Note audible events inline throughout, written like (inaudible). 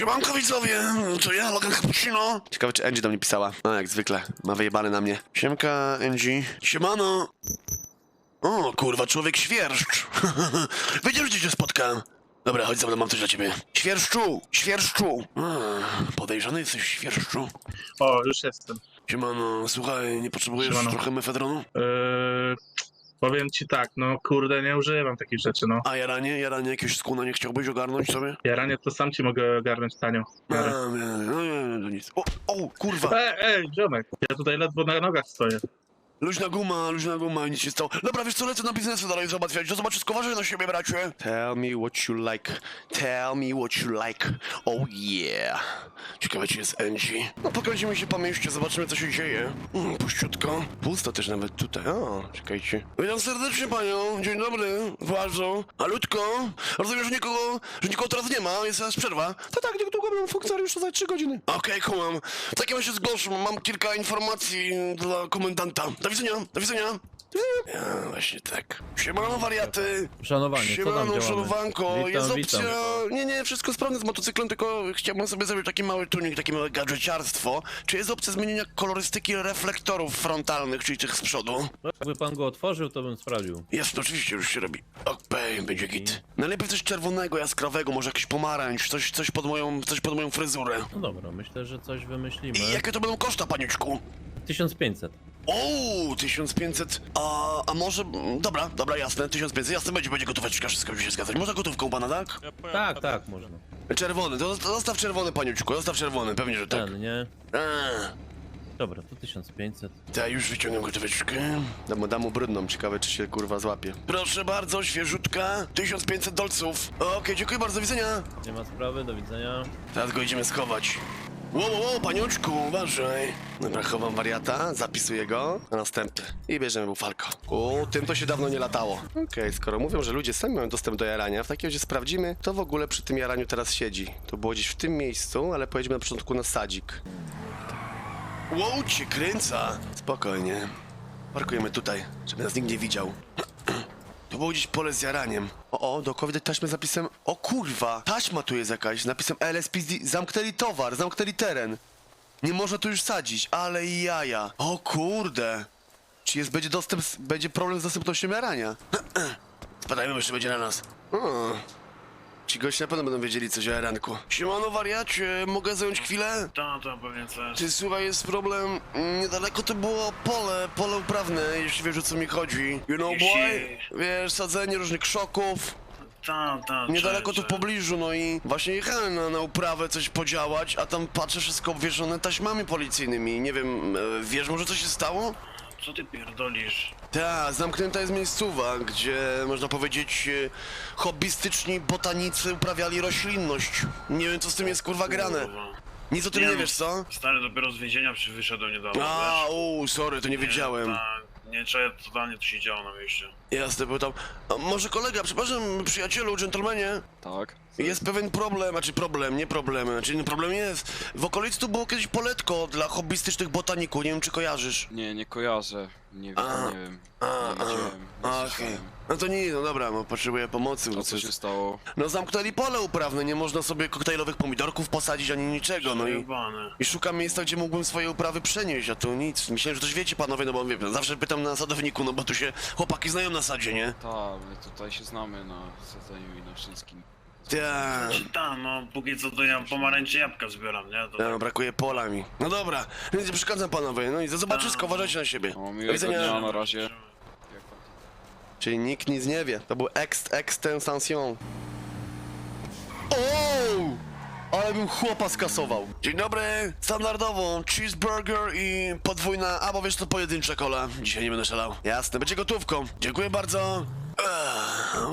Siemanko widzowie, to ja, Logan Cappuccino. Ciekawe, czy Angie do mnie pisała. No, jak zwykle, ma wyjebane na mnie. Siemka, Angie. Siemano. O, kurwa, człowiek świerszcz. (laughs) Wiedziałem, że cię spotkam. Dobra, chodź za mną, mam coś dla ciebie. Świerszczu, świerszczu. A, podejrzany jesteś, świerszczu. O, już jestem. Siemano, słuchaj, nie potrzebujesz Siemano. trochę mefedronu? Yy, powiem ci tak, no kurde, nie używam takich rzeczy, no. A jaranie, jaranie, jakiegoś skuna nie chciałbyś ogarnąć sobie? Jaranie to sam ci mogę ogarnąć tanio. A, nie, no nie, no nic. O, o, kurwa. Ej, ej, ziomek, ja tutaj ledwo na nogach stoję. Luźna guma, luźna guma, nic się stało. Dobra, wiesz co, lecę na biznesy dalej załatwiać. Do zobaczyska, uważaj na siebie, bracie. Tell me what you like. Tell me what you like. Oh yeah. Ciekawe, czy jest Angie. No, pokręcimy się po mieście, zobaczymy, co się dzieje. Mm, puściutko. Pusto też nawet tutaj. O, czekajcie. Witam serdecznie panią. Dzień dobry. Bardzo. Malutko. Rozumiem, że nikogo, że nikogo teraz nie ma, jest teraz przerwa. To tak, niedługo będą funkcjonariusze za 3 godziny. Okej, kumam. W takim razie zgłoszę, mam kilka informacji dla komendanta. Do widzenia, do widzenia. Ja, właśnie tak. Siemano wariaty. Szanowanie, co tam Siemano, działamy? szanowanko. Witam, jest witam. opcja... Nie, nie, wszystko sprawne z motocyklem, tylko chciałbym sobie zrobić taki mały tuning, takie małe gadżeciarstwo. Czy jest opcja zmienienia kolorystyki reflektorów frontalnych, czyli tych z przodu? No, Jakby pan go otworzył, to bym sprawdził. Jest, oczywiście już się robi. Okej, będzie git. Najlepiej coś czerwonego, jaskrawego, może jakiś pomarańcz, coś, coś, pod, moją, coś pod moją fryzurę. No dobra, myślę, że coś wymyślimy. I jakie to będą koszta, paniuczku? 1500. O, 1500. A, a może. Dobra, dobra, jasne, 1500. Jasne, będzie, będzie gotóweczka, wszystko się zgadzać. Można gotówką u pana, tak? Tak, tak, można. Czerwony, to, to zostaw czerwony, paniuczku, zostaw czerwony, pewnie, że tak. Ten, nie? A, Dobra, to 1500. to ja już wyciągam gotóweczkę. Dam mu, dam mu brudną, ciekawe, czy się kurwa złapie. Proszę bardzo, świeżutka, 1500 dolców. Okej, dziękuję bardzo, do widzenia. Nie ma sprawy, do widzenia. Teraz go idziemy schować. Wow, wow, wow, paniuczku, uważaj. Dobra, chowam wariata, zapisuję go na następny. I bierzemy bufalko. O, tym to się dawno nie latało. Okej, skoro mówią, że ludzie sami mają dostęp do jarania, w takim razie sprawdzimy, kto w ogóle przy tym jaraniu teraz siedzi. To było gdzieś w tym miejscu, ale pojedziemy na początku na sadzik. Wow, kręca. Spokojnie. Parkujemy tutaj, żeby nas nikt nie widział. To było gdzieś pole z jaraniem. O, o, dookoła taśmę z napisem... O kurwa! Taśma tu jest jakaś, z napisem LSPD. Zamknęli towar, zamknęli teren. Nie można tu już sadzić, ale jaja. O kurde! Czy jest, będzie dostęp, będzie problem z dostępnością jarania? (clears throat) Spadajmy, jeszcze będzie na nas. O. Ci goście na pewno będą wiedzieli coś o jaranku. Siemano wariacie, mogę zająć chwilę? Tak, to pewnie coś. Ty słuchaj, jest problem. Niedaleko to było pole, pole uprawne, jeśli wiesz o co mi chodzi. You know boy? Jeśli- Wiesz, sadzenie różnych krzoków. Tak, tak. Niedaleko tu w pobliżu, no i właśnie jechałem na, na uprawę coś podziałać, a tam patrzę wszystko obwieszone taśmami policyjnymi. Nie wiem, e, wiesz może co się stało? Co ty pierdolisz? Tak, zamknięta jest miejscowa, gdzie można powiedzieć e, hobbystyczni botanicy uprawiali roślinność. Nie wiem co z tym jest kurwa grane. Kurwa. Nic o tym Nie nie no, wiesz, co? Stary dopiero z więzienia przy wyszedłem niedawno, A, wiesz? u, sorry, to nie wiedziałem. Tak, nie czuję totalnie co się działo na mieście. Jasne, bo tam. A może kolega, przepraszam, przyjacielu, dżentelmenie. Tak. Jest pewien problem, znaczy problem, nie problem, znaczy nie, problem jest. W okolicy tu było kiedyś poletko dla hobbystycznych botaników, nie wiem czy kojarzysz. Nie, nie kojarzę. Nie, A, nie wiem. A, Nie a, widziałem. Nie a, okej. słyszałem. No to nie, no dobra, no potrzebuję pomocy. Bo co coś- się stało? No zamknęli pole uprawne, nie można sobie koktajlowych pomidorków posadzić ani niczego, no i... Jebane. I szukam miejsca, gdzie mógłbym swoje uprawy przenieść, a tu nic. Myślałem, że coś wiecie panowie, no bo wiem, zawsze pytam na sadowniku, no bo tu się chłopaki znają na sadzie, nie? Ta, my tutaj się znamy na sadzeniu i na wszystkim. Tak. Znaczy tam, no póki co to ja pomarańcze jabłka zbieram, nie? To No, tak. brakuje pola mi. No dobra, więc nie przeszkadzam panowie. No i za zobaczysko, uważajcie na siebie. O, Do miłego widzenia. dnia na razie. Czyli nikt nic nie wie. To był ex extension. O! Ale bym chłopa skasował. Dzień dobry, standardową cheeseburger i podwójna, albo wiesz to pojedyncza kola. Dzisiaj nie będę szalał. Jasne, będzie gotówką. Dziękuję bardzo.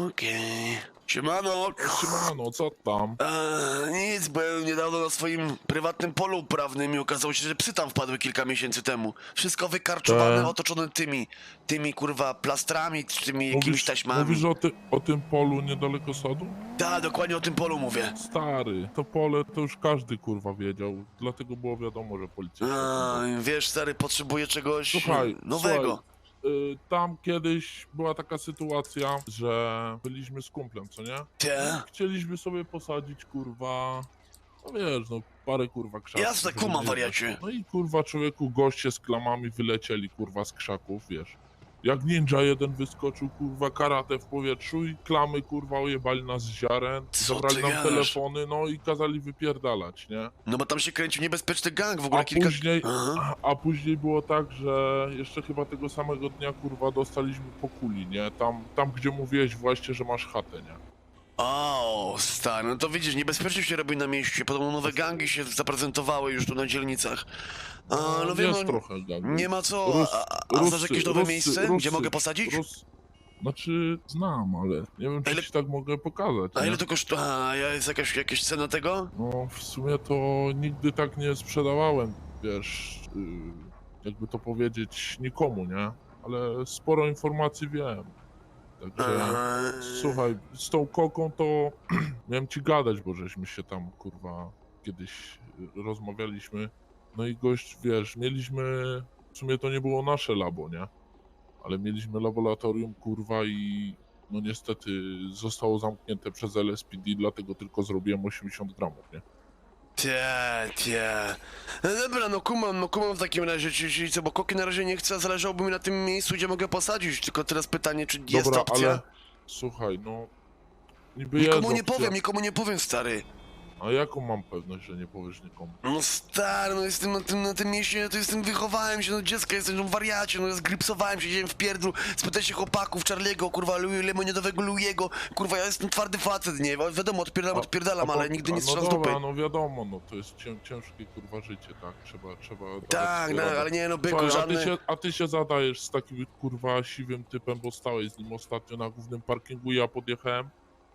Okej. Siemano. Siemano, co tam? Eee, nic, byłem niedawno na swoim prywatnym polu uprawnym i okazało się, że psy tam wpadły kilka miesięcy temu. Wszystko wykarczowane, Tak. otoczone tymi, tymi kurwa plastrami, tymi jakimiś taśmami. mówisz o, ty, o tym polu niedaleko sadu? Tak, dokładnie o tym polu mówię. Stary, to pole to już każdy kurwa wiedział, dlatego było wiadomo, że policja... się tym wiesz, stary, potrzebuję czegoś Słuchaj, nowego. Słuchaj, tam kiedyś była taka sytuacja, że byliśmy z kumplem, co nie? Te? Chcieliśmy sobie posadzić kurwa No wiesz, no parę kurwa krzaków. Jasne, żeby kumam, nie wariacie. No i kurwa człowieku, goście z klamami wylecieli kurwa z krzaków, wiesz. Jak ninja jeden wyskoczył, kurwa, karate w powietrzu i klamy, kurwa, ojebali nas z ziaren, Co zabrali ty nam gadasz? telefony, no i kazali wypierdalać, nie? No bo tam się kręcił niebezpieczny gang w ogóle A kilka... później, Aha. a później było tak, że jeszcze chyba tego samego dnia, kurwa, dostaliśmy po kuli, nie? Tam, tam gdzie mówiłeś właśnie, że masz chatę, nie? O, stary, no to widzisz, niebezpiecznie się robi na mieście, podobno nowe gangi się zaprezentowały już tu na dzielnicach. A, no wiem, jest no, trochę nie ma co, Rus- a, a, znasz Ruscy- jakieś nowe Ruscy- miejsce, Ruscy- gdzie mogę posadzić? Rus... Znaczy, znam, ale nie wiem, czy ci tak mogę pokazać, A nie? ile to kosztuje? A, jest jakaś, jakaś cena tego? No, w sumie to nigdy tak nie sprzedawałem, wiesz, yy, jakby to powiedzieć, nikomu, nie? Ale sporo informacji wiem. Także, słuchaj, z tą koką to (clears throat) miałem ci gadać, bo żeśmy się tam, kurwa, kiedyś rozmawialiśmy. No i gość, wiesz, mieliśmy, w sumie to nie było nasze labo, nie? Ale mieliśmy laboratorium, kurwa, i no niestety zostało zamknięte przez LSPD, dlatego tylko zrobiłem 80 gramów, nie? Tie, tie. No dobra, no kumam, no kumam w takim razie, czyli, czyli co, bo koki na razie nie chcę, a zależałoby mi na tym miejscu, gdzie mogę posadzić, tylko teraz pytanie, czy jest Dobra, opcja? ale słuchaj, no. Niby Nikomu jest nie opcja, powiem, nikomu nie powiem, stary. A jaką mam pewność, że nie powiesz nikomu? No stary, no jestem na tym, na tym mieście, to jestem, wychowałem się, no dziecko jestem, no wariacie, no zgripsowałem się, siedziałem w pierdlu, spytaj się chłopaków, Charliego, kurwa, Louis, lemoniadowego Louiego, kurwa, ja jestem twardy facet, nie, Wi- wiadomo, odpierdalam, A- odpierdalam, a ale po- nigdy a nie no strzelam z dupy. dobra, no wiadomo, no to jest cię, ciężkie kurwa życie, tak? Trzeba, trzeba... dawać Tak, sobie no, radę. ale nie, no byku, Słuchaj, a, ty się, a ty się zadajesz z takim kurwa siwym typem, bo stałeś z nim ostatnio na głównym parkingu, ja podjechałem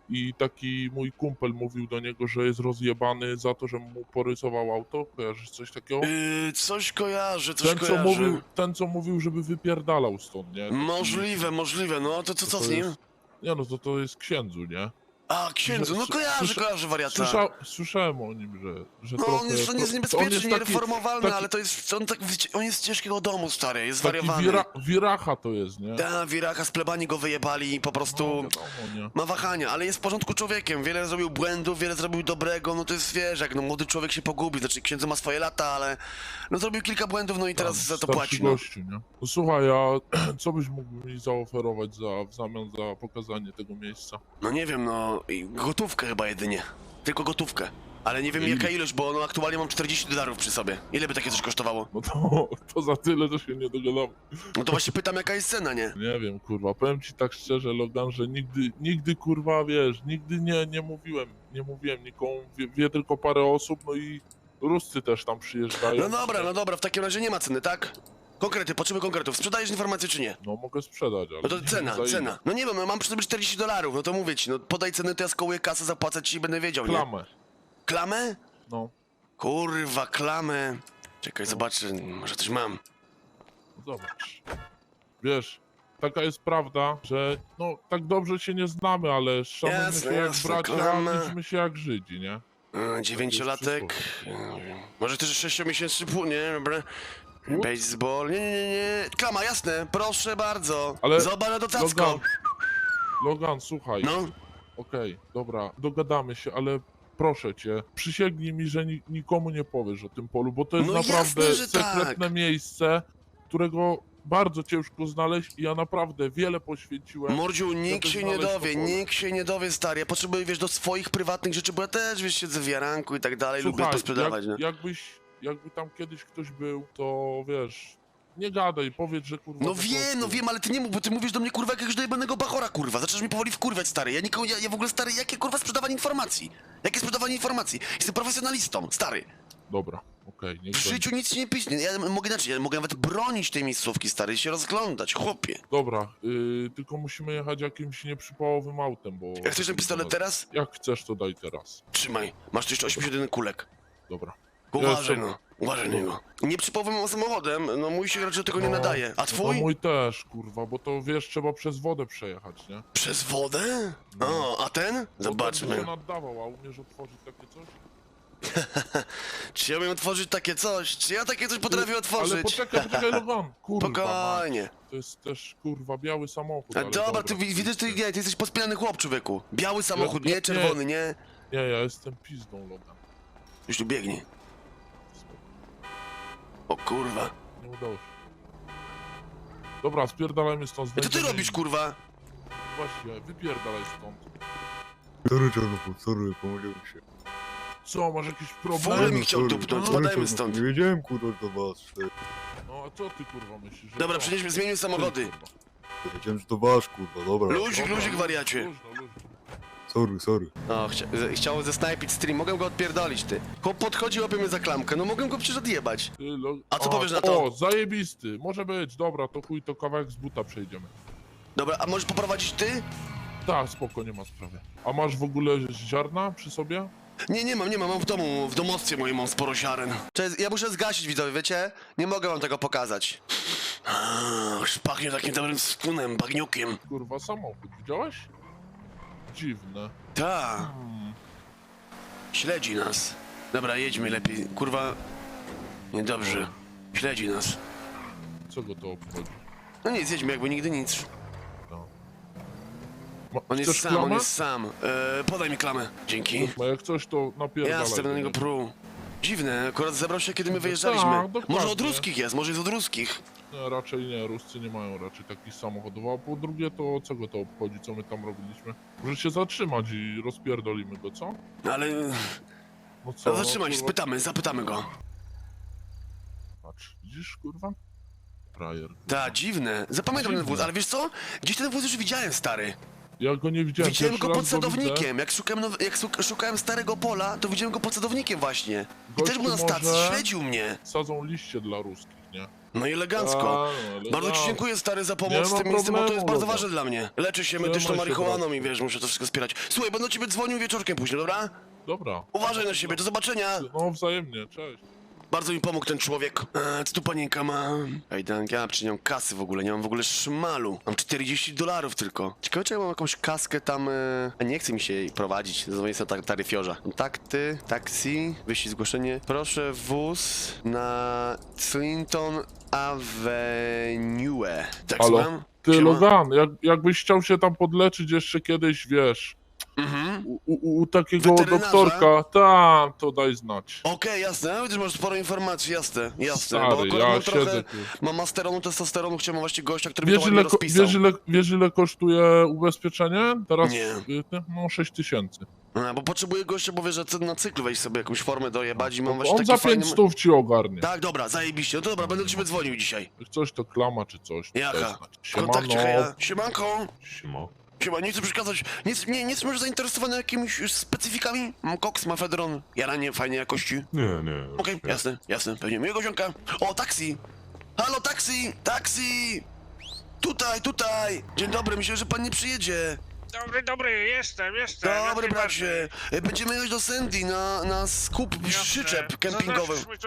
i taki mój kumpel mówił do niego, że jest rozjebany za to, że mu porysował auto, kojarzysz coś takiego? Yy, coś kojarzę, coś Ten co, kojarzę. mówił, ten, co mówił, żeby wypierdalał stąd, nie? Taki- Możliwe, możliwe, no to co, co to z nim? jest- Nie no, to to jest księdzu, nie? A, księdzu, no kojarzę, kojarzę wariata. Słysza, słyszałem o nim, że, że No trochę... on jest, on jest niebezpieczny, on jest taki- niereformowalny, taki- ale to jest, on, tak, on jest z ciężkiego domu, stary, jest zwariowany. wira, wiracha to jest, nie? Ta, wiracha z plebanii go wyjebali i po No, prostu nie? ma wahania, ale jest w porządku człowiekiem, wiele zrobił błędów, wiele zrobił dobrego, no to jest, wiesz, jak no młody człowiek się pogubi, znaczy księdzu ma swoje lata, ale no zrobił kilka błędów, no i teraz Tam, za to płaci, no. gościu, nie? No słuchaj, a (clears throat) co byś mógł mi zaoferować za, w zamian za pokazanie tego miejsca? No nie wiem, no i gotówkę chyba jedynie, tylko gotówkę. Ale nie wiem jaka ilość, bo no aktualnie mam 40 dolarów przy sobie. Ile by takie coś kosztowało? No to, to za tyle to się nie dogadamy. No to właśnie pytam jaka jest cena, nie? (laughs) Nie wiem, kurwa, powiem ci tak szczerze, Logan, że nigdy, nigdy, kurwa, wiesz, nigdy nie, nie mówiłem, nie mówiłem nikomu, wie, wie tylko parę osób, no i Ruscy też tam przyjeżdżają. No dobra, no dobra, w takim razie nie ma ceny, tak? Konkrety, potrzebuję konkretów. Sprzedajesz informację czy nie? No mogę sprzedać, ale No to cena, wiem za ile. cena. No nie wiem, no mam przy sobie 40 dolarów, no to mówię ci, no podaj ceny, to ja skołuję kasę, zapłacę ci i będę wiedział, nie? Klamę, Klamę? no, Kurwa, klamę. Czekaj, zobaczę, może coś mam. no zobacz. Wiesz, taka jest prawda, że no tak dobrze się nie znamy, ale szanujmy Jasne, się jak jasne, bracia, klamę. liczmy się jak Żydzi, nie? A, Dziewięciolatek. Może też sześciomiesięczny pół, nie? Dobra. Baseball, nie, nie, nie. Klama, jasne, proszę bardzo. Ale- Zobacz na docacko. Logan, Logan, słuchaj, No, okej, dobra, dogadamy się, ale proszę cię, przysięgnij mi, że ni nikomu nie powiesz o tym polu, bo to jest No naprawdę jasne, że sekretne tak. miejsce, którego bardzo ciężko znaleźć i ja naprawdę wiele poświęciłem. Mordziu, nikt się nie znaleźć dowie, nikt się nie dowie, stary. Ja potrzebuję, wiesz, do swoich prywatnych rzeczy, bo ja też, wiesz, siedzę w jaranku i tak dalej, lubię posprzedawać, jak, nie? jakbyś, jakby tam kiedyś ktoś był, to wiesz, nie gadaj, powiedz, że kurwa... No po wiem, prostu- no wiem, ale ty nie mów, bo ty mówisz do mnie, kurwa, jakiegoś dojebanego bachora, kurwa. Zaczynasz mi powoli wkurwać, stary. Ja nikomu, ja, ja w ogóle, stary, jakie, kurwa, sprzedawanie informacji? Jakie sprzedawanie informacji? Jestem profesjonalistą, stary. Dobra, okej, niech W życiu nic nie piśnie. Ja mogę inaczej, ja mogę nawet bronić tej miejscówki, stary, i się rozglądać, chłopie. Dobra, y, tylko musimy jechać jakimś nieprzypałowym autem, bo... Jak chcesz ten pistolet teraz? Jak chcesz, to daj teraz. Trzymaj. Masz tu jeszcze 81 kulek. Dobra. Uważaj, Jestem. no. Uważaj na niego. Samochodem, no mój się raczej do tego nie nadaje. A No twój? mój też, kurwa, bo to wiesz, trzeba przez wodę przejechać, nie? Przez wodę? O, a ten? Bo ten Zobaczmy. się naddawał, a umiesz otworzyć takie coś? (laughs) Czy ja umiem otworzyć takie coś? Czy ja takie coś potrafię Ale otworzyć? poczekaj, poczekaj, Logan. (laughs) Kurwa, mać. Spokojnie. to jest też, kurwa, biały samochód, A ale dobra, ty wi- widzę, ty, nie, ty jesteś pospinany chłop, człowieku. Biały samochód, Ja- ja- nie czerwony, nie? Nie, ja jestem pizdą, Logan. Już tu biegnie. O kurwa. Nie udało się. Dobra, spierdalajmy stąd. Co ty znajdziemy robisz, inny. kurwa? Właśnie, wypierdalaj stąd. Sorry, czarnochu, sorry, pomogłem się. Co, masz jakiś Wolę problem? mi chciał sorry. dupnąć, Sorry, spadajmy czarnochu, stąd. Nie wiedziałem, kurwa, że to was. No a co ty kurwa myślisz? że Dobra, przenieśmy, zmienimy samochody. Wiedziałem, że to wasz, kurwa, dobra. Luzik, Dobra, luzik, wariacie. luźno, luźno. Sorry, sorry. O, chcia chciał zesnajpić stream, mogę go odpierdolić, ty. Chłop podchodzi, łapie mnie za klamkę, no mogę go przecież odjebać. Ty, lo... A co powiesz na to? O, zajebisty, może być, dobra, to chuj, to kawałek z buta przejdziemy. Dobra, a możesz poprowadzić ty? Tak, spoko, nie ma sprawy. A masz w ogóle ziarna przy sobie? Nie, nie mam, nie mam, mam w domu, w domostwie moim mam sporo ziaren. Cześć, ja muszę zgasić, widzowie, wiecie? Nie mogę wam tego pokazać. A, Już pachnie takim dobrym skunem, bagniukiem. Kurwa, samochód, widziałeś? Dziwne. Ta, Hmm. śledzi nas. Dobra, jedźmy lepiej, kurwa. Niedobrze. Śledzi nas. Co go to obchodzi? No nic, jedźmy jakby nigdy nic. Ma, On jest chcesz sam, on klamę? jest sam. E, podaj mi klamę. Dzięki. No jak coś, to napierdalaj. Jasne, będę na niego pruł. Dziwne, akurat zebrał się kiedy my tak, wyjeżdżaliśmy. dokładnie. Może od ruskich jest, może jest od ruskich. Nie, raczej nie, Ruscy nie mają raczej takich samochodów, a po drugie to co go to obchodzi, co my tam robiliśmy? Może się zatrzymać i rozpierdolimy go, co? Ale No co? no, zatrzymaj się, kurwa, spytamy, zapytamy go. Patrz, widzisz, kurwa? Frajer. Ta, dziwne. Zapamiętam ten Dziwne. wóz, ale wiesz co? Gdzieś ten wóz już widziałem, stary. Ja go nie widziałem, Widziałem pierwszy go raz pod widzę. sadownikiem. Jak szukałem, now- jak szuk- szukałem starego pola, to widziałem go pod sadownikiem właśnie. I Gościu też był na stacji, może śledził mnie. Sadzą liście dla ruskich, nie? No i elegancko. No, Bardzo ci tak. dziękuję stary za Nie pomoc z tym miejscem, bo to jest bardzo ważne dla mnie. Leczę się medyczną się, marihuaną i wiesz, muszę to wszystko wspierać. Słuchaj, będę ciebie dzwonił wieczorkiem później, dobra? Dobra. Uważaj na siebie, do zobaczenia. No wzajemnie, cześć. Bardzo mi pomógł ten człowiek. E, co tu panienka ma? Ej, Dan, ja przy nią kasy w ogóle, nie mam w ogóle szmalu. Mam 40 dolarów tylko. Ciekawe, czy ja mam jakąś kaskę tam... E... A nie chce mi się jej prowadzić, zadzwonię sobie na taryfiorza. Kontakty, taksi, wyścig zgłoszenie. Proszę wóz na Clinton Avenue. Tak słucham? Ty. Logan, jak, jakbyś chciał się tam podleczyć jeszcze kiedyś, wiesz, Mhm. u, u, u takiego Weterynarza? doktorka, tam, to daj znać. Okej, jasne, ale też masz sporo informacji, jasne, jasne. Stary, bo ja mam trochę, siedzę tu. mam masteronu, testosteronu, chciałem właśnie gościa, który Wiesz to ile, rozpisał. wiesz, ile, wiesz ile kosztuje ubezpieczenie? Teraz Nie. y, no 6 tysięcy. A, bo potrzebuję gościa, bo wiesz, że na cyklu weź sobie jakąś formę dojebać i mam On właśnie taki za fajny... 500 ci ogarnie. Tak, dobra, zajebiście. No to dobra, będę do ciebie dzwonił dzisiaj. Jak coś to klama czy coś. to Jaka? znać. W kontakcie, Siemano. heja. Siemanko. Siema. Siema, nie chcę przeszkadzać. Nie, nie, nie jesteś może zainteresowany jakimiś specyfikami? Mam koks, mafedron, jaranie fajnej jakości. Nie, nie. Okej, jasne, jasne, pewnie. Miłego ziomka. O, taksi! Halo, taksi! Taksi! Tutaj, tutaj! Dzień dobry, myślę, że pan nie przyjedzie. Dobry, dobry, jestem, jestem. Dobry, bracie. Będziemy jechać do Sandy na, na skup Jasne. przyczep. Zaznaczysz mi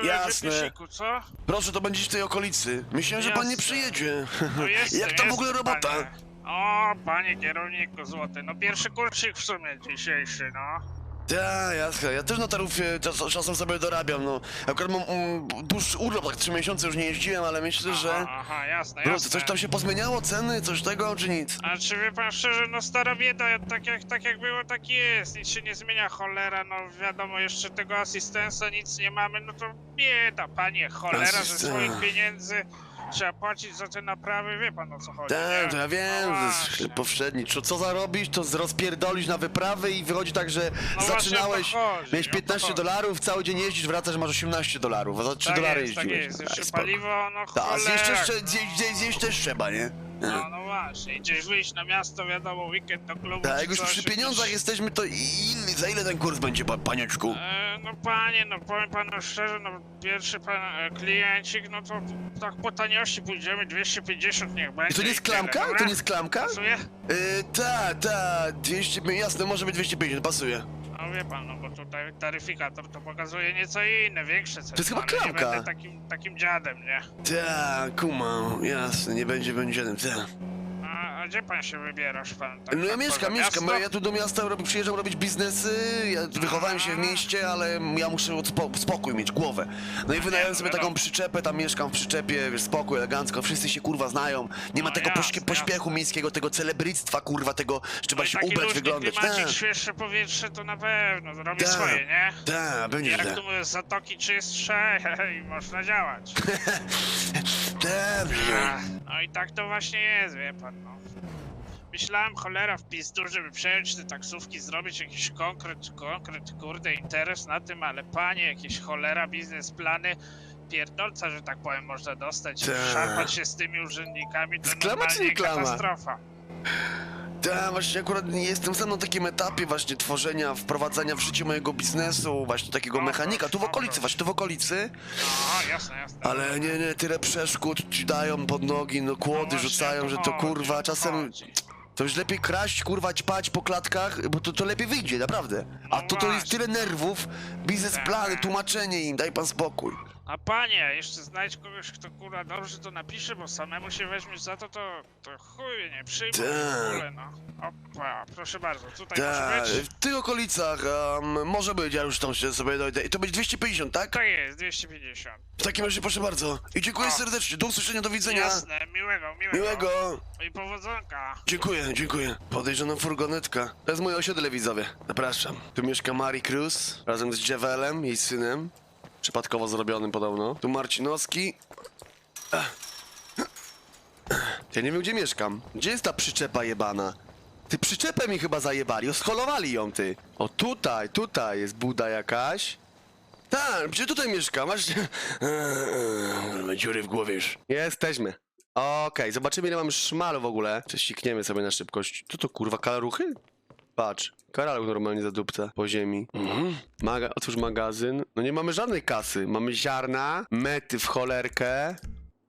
na Jasne. GPS-iku, co? Proszę, to będzie w tej okolicy. Myślałem, że pan nie Jasne. przyjedzie. No (laughs) jestem, Jak tam w ogóle jestem, robota? Panie. O, panie kierowniku złoty, no pierwszy kurczyk w sumie dzisiejszy, no. Tak, jasne. Ja też na tarufie czas, czasem sobie dorabiam, no. Akurat mam um, dłuższy urlop, tak trzy miesiące już nie jeździłem, ale myślę, że... Aha, aha jasne, No, jasne. coś tam się pozmieniało, ceny, coś tego, czy nic? A czy wie pan szczerze, no stara bieda, tak jak, tak jak było, tak jest, nic się nie zmienia, cholera, no wiadomo, jeszcze tego asystensa nic nie mamy, no to bieda, panie, cholera, ze swoich pieniędzy trzeba płacić za te naprawy, wie pan o co chodzi, Tak, nie? to ja wiem, no właśnie. powszedni. Co, co zarobisz, to rozpierdolisz na wyprawy i wychodzi tak, że No właśnie o to zaczynałeś, chodzi, miałeś o to 15 chodzi. dolarów, cały dzień jeździsz, wracasz, masz 18 dolarów, a za 3 tak dolary jest, tak jeździłeś. jest, Aj, jeszcze spoko. paliwo, no Tak, a zjeść też, zjeść, zjeść, zjeść też trzeba, nie? No, no właśnie, gdzieś wyjść na miasto, wiadomo, weekend do klubu Tak, jak już coś, przy pieniądzach jesteśmy, to i- ile, za ile ten kurs będzie, pa- panieczku? E, no panie, no powiem panu szczerze, no pierwszy pan e, kliencik, no to tak po taniości pójdziemy, 250 niech będzie. I to nie jest tyle, klamka? dobra? To nie jest klamka? Pasuje? Yy, ta, ta, 200, jasne, może być 250, pasuje. No wie pan, no bo tutaj taryfikator to pokazuje nieco inne, większe ceny. To jest chyba ale klamka. Nie będę takim, takim dziadem, nie? Ta, kumam, jasne, nie będzie będziemy, ta. A, gdzie pan się wybierasz, pan? Tak, No ja mieszkam, poza mieszkam, miasto? ja tu do miasta robię, przyjeżdżam robić biznesy, ja wychowałem się w mieście, ale ja muszę od spo, spokój mieć, głowę. No i wynająłem sobie taką przyczepę, tam mieszkam w przyczepie, wiesz, spokój, elegancko, wszyscy się kurwa znają, nie ma No tego pośpie, jasne, pośpiechu jasne. miejskiego, tego celebryctwa, kurwa, tego, że trzeba No i się taki ubrać, luźny wyglądać. klimacik, Tak, świeższe powietrze to na pewno robi Tak. swoje, nie? tak, będzie Jak źle. tu mówię, zatoki czystsze (laughs) i można działać. (laughs) Tak, No i tak to właśnie jest, wie pan, no. Myślałem, cholera, w pizdu, żeby przejąć te taksówki, zrobić jakiś konkret, konkret, kurde, interes na tym, ale panie, jakieś cholera, biznesplany, pierdolca, że tak powiem, można dostać, Tak. szarpać się z tymi urzędnikami, to Sklama czy nie klama? katastrofa. Tak, właśnie akurat nie jestem sam na takim etapie właśnie tworzenia, wprowadzania w życie mojego biznesu, właśnie takiego No, mechanika, tu w okolicy, właśnie tu w okolicy, No, jasne, jasne. ale nie, nie, tyle przeszkód ci dają pod nogi, no No kłody właśnie, rzucają, że to kurwa, czasem chodzi. To już lepiej kraść, kurwa, ćpać po klatkach, bo to, to lepiej wyjdzie, naprawdę. A No to to jest właśnie. tyle nerwów, biznesplany, Tak. tłumaczenie im, daj pan spokój. A panie, jeszcze znajdź kogoś, kto kurwa dobrze to napisze, bo samemu się weźmiesz za to, to, to chuj nie przyjmę w Tak. ogóle, no. Opa, proszę bardzo, tutaj Tak, może być? w tych okolicach um, może być, ja już tam się sobie dojdę. I to będzie 250, tak? Tak jest, 250. W takim razie proszę bardzo. I dziękuję O. serdecznie, do usłyszenia, do widzenia. Jasne, miłego, miłego. Miłego. I powodzonka. Dziękuję, dziękuję. Podejrzana furgonetka. To jest moje osiedle widzowie. Zapraszam. Tu mieszka Mari Cruz razem z Javelem, jej synem. Przypadkowo zrobionym podobno. Tu Marcinowski. Ja nie wiem gdzie mieszkam. Gdzie jest ta przyczepa jebana? Ty przyczepę mi chyba zajebali, oscholowali ją ty. O tutaj, tutaj jest buda jakaś. Tak, gdzie tutaj mieszkam? Masz... Eee, dziury w głowie już. Jesteśmy. Okej, zobaczymy ile mam szmalu w ogóle. Prześcikniemy sobie na szybkość. Co to kurwa, kalaruchy? Patrz, karaluch normalnie zadupca po ziemi. Mhm. Maga otwórz magazyn. No nie mamy żadnej kasy. Mamy ziarna, mety w cholerkę.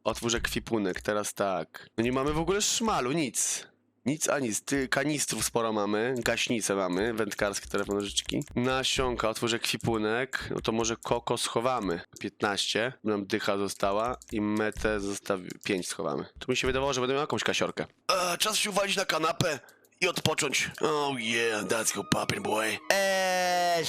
Otwórz ekwipunek, teraz tak. No nie mamy w ogóle szmalu, nic. Nic a nic. Ty, kanistrów sporo mamy, gaśnice mamy, wędkarskie telefon nożyczki. Nasionka, otwórz ekwipunek. No to może koko schowamy. 15, nam dycha została i metę zostawi... 5 schowamy. Tu mi się wydawało, że będę miał jakąś kasiorkę. A, czas się uwalić na kanapę i odpocząć. Oh yeah, that's go poppin' boy. Eee,